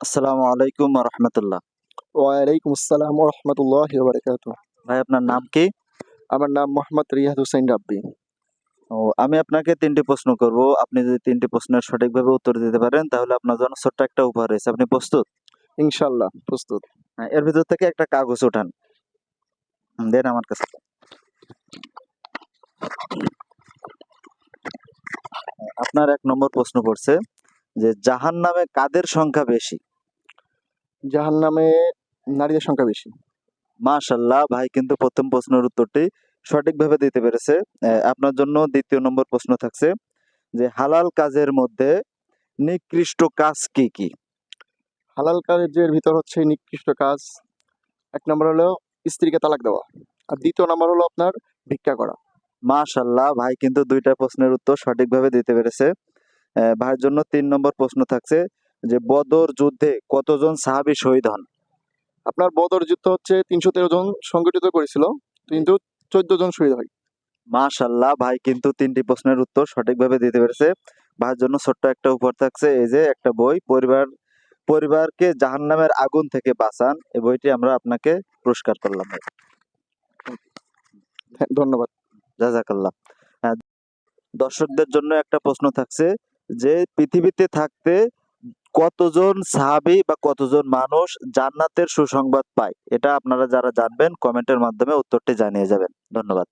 আসসালামু আলাইকুম রহমতুল্লাহ ওয়ালাইকুম আসসালাম রহমতুল্লাহ বারকাত ভাই আপনার নাম কি? আমার নাম মোহাম্মদ রিয়াদ হুসাইন রাব্বি। ও আমি আপনাকে তিনটি প্রশ্ন করব। আপনি যদি তিনটি প্রশ্নের সঠিকভাবে উত্তর দিতে পারেন তাহলে আপনার জন্য ছোট্ট একটা উপহার রয়েছে। আপনি প্রস্তুত? ইনশাল্লাহ প্রস্তুত। হ্যাঁ, এর ভিতর থেকে একটা কাগজ উঠান দেন আমার কাছে। আপনার এক নম্বর প্রশ্ন পড়ছে যে জাহান নামে কাদের সংখ্যা বেশি? জাহান নামে নারীদের সংখ্যা বেশি। মাশাল্লাহ ভাই কিন্তু প্রথম প্রশ্নের উত্তরটি সঠিকভাবে দিতে পেরেছে। আপনার জন্য দ্বিতীয় নম্বর প্রশ্ন থাকছে যে হালাল কাজের মধ্যে নিকৃষ্ট কাজ কি কি? হালাল কাজের ভিতর হচ্ছে নিকৃষ্ট কাজ। এক নম্বর হলো স্ত্রীকে তালাক দেওয়া। আর দ্বিতীয় নম্বর হলো আপনার ভিক্ষা করা। মাশাল্লাহ ভাই কিন্তু দুইটা প্রশ্নের উত্তর সঠিকভাবে দিতে পেরেছে। ভাইয়ের জন্য তিন নম্বর প্রশ্ন থাকছে যে বদর যুদ্ধে কতজন সাহাবী শহীদ হন? আপনার বদর যুদ্ধ হচ্ছে তিনশো তেরো জন সংগঠিত করেছিল কিন্তু চোদ্দ জন শহীদ হয়। মাশাল্লাহ ভাই কিন্তু তিনটি প্রশ্নের উত্তর সঠিকভাবে দিতে পেরেছে। ভাইয়ের জন্য ছোট্ট একটা উপহার থাকছে এই যে একটা বই পরিবার পরিবারকে জাহান্নামের আগুন থেকে বাঁচান এই বইটি আমরা আপনাকে পুরস্কার করলাম ভাই। ধন্যবাদ। জাজাকাল্লাহ। হ্যাঁ, দর্শকদের জন্য একটা প্রশ্ন থাকছে যে পৃথিবীতে থাকতে কতজন সাহাবি বা কতজন মানুষ জান্নাতের সুসংবাদ পায়, এটা আপনারা যারা জানবেন কমেন্টের মাধ্যমে উত্তরটি জানিয়ে যাবেন। ধন্যবাদ।